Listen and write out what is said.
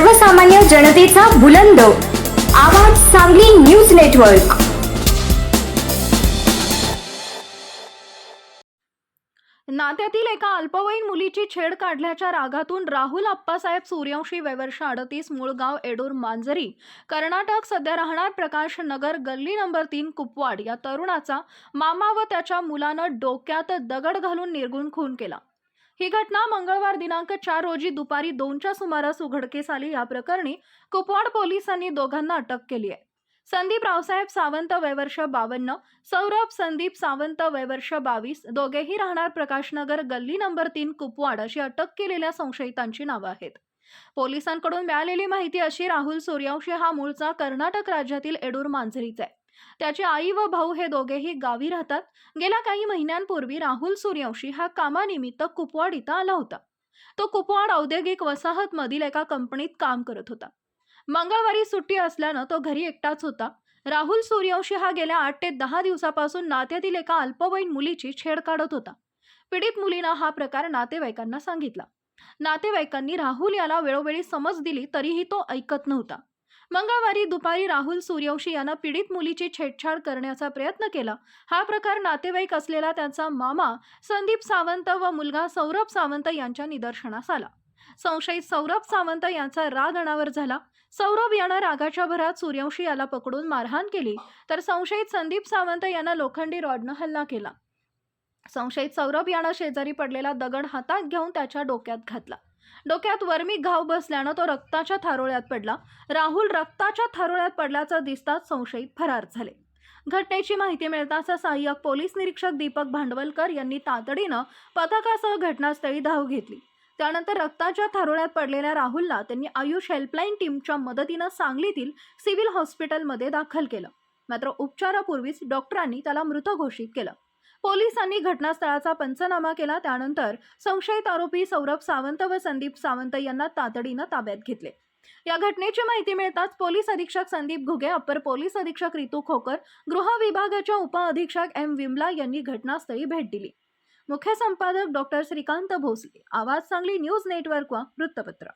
सर्वसामान्य जनतेचा बुलंद. आवाज सांगली न्यूज नेटवर्क. नात्यातील एका अल्पवयीन मुलीची छेड काढल्याच्या रागातून राहुल आप्पासाहेब सूर्यवंशी वयवर्ष अडतीस मूळगाव एडूर मांजरी. कर्नाटक सध्या राहणार प्रकाश नगर गल्ली नंबर तीन कुपवाड. या तरुणाचा मामा व त्याच्या मुलानं डोक्यात दगड घालून निर्गुण खून केला. ही घटना मंगळवार दिनांक चार रोजी दुपारी दोनच्या सुमारास उघडकीस आली. या प्रकरणी कुपवाड पोलिसांनी दोघांना अटक केली आहे. संदीप रावसाहेब सावंत वयवर्ष बावन्न सौरभ संदीप सावंत वयवर्ष बावीस दोघेही राहणार प्रकाशनगर गल्ली नंबर तीन कुपवाड अशी अटक केलेल्या संशयितांची नावं आहेत. पोलिसांकडून मिळालेली माहिती अशी राहुल सूर्यवंशी हा मूळचा कर्नाटक राज्यातील एडूर मांजरीचा आहे. त्याची आई व भाऊ हे दोघेही गावी राहतात. गेल्या काही महिन्यांपूर्वी राहुल सूर्यवंशी हा कामानिमित्त कुपवाड इथं आला होता. तो कुपवाड औद्योगिक वसाहत मधील एका कंपनीत काम करत होता. मंगळवारी सुट्टी असल्यानं तो घरी एकटाच होता. राहुल सूर्यवंशी हा गेल्या आठ ते दहा दिवसापासून नात्यातील एका अल्पवयीन मुलीची छेड काढत होता. पीडित मुलीनं हा प्रकार नातेवाईकांना सांगितला. नातेवाईकांनी राहुल याला वेळोवेळी समज दिली तरीही तो ऐकत नव्हता. मंगळवारी दुपारी राहुल सूर्यवंशी यानं पीडित मुलीची छेडछाड करण्याचा प्रयत्न केला. हा प्रकार नातेवाईक असलेला त्यांचा मामा संदीप सावंत व मुलगा सौरभ सावंत यांच्या निदर्शनास आला. संशयित सौरभ सावंत यांचा राग अनावर झाला. सौरभ यानं रागाच्या भरात सूर्यवंशी याला पकडून मारहाण केली तर संशयित संदीप सावंत यांना लोखंडी रॉडनं हल्ला केला. संशयित सौरभ यानं शेजारी पडलेला दगड हातात घेऊन त्याच्या डोक्यात घातला. डोक्यात वर्मी घाव बसल्यानं तो रक्ताच्या थारोळ्यात पडला. राहुल रक्ताच्या थारोळ्यात पडल्याचं दिसताच संशयित फरार झाले. घटनेची माहिती मिळताच सहाय्यक पोलीस निरीक्षक दीपक भांडवलकर यांनी तातडीनं पथकासह घटनास्थळी धाव घेतली. त्यानंतर रक्ताच्या थारोळ्यात पडलेल्या राहुलला त्यांनी आयुष हेल्पलाईन टीमच्या मदतीनं सांगलीतील सिव्हिल हॉस्पिटलमध्ये दाखल केलं. मात्र उपचारापूर्वीच डॉक्टरांनी त्याला मृत घोषित केलं. पोलिसांनी घटनास्थळाचा पंचनामा केला. त्यानंतर संशयित आरोपी सौरभ सावंत व संदीप सावंत यांना तातडीनं ताब्यात घेतले. या घटनेची माहिती मिळताच पोलीस अधीक्षक संदीप घुगे अप्पर पोलीस अधीक्षक रितू खोकर गृह विभागाच्या उपअधीक्षक एम विमला यांनी घटनास्थळी भेट दिली. मुख्य संपादक डॉक्टर श्रीकांत भोसले आवाज सांगली न्यूज नेटवर्क व वृत्तपत्र.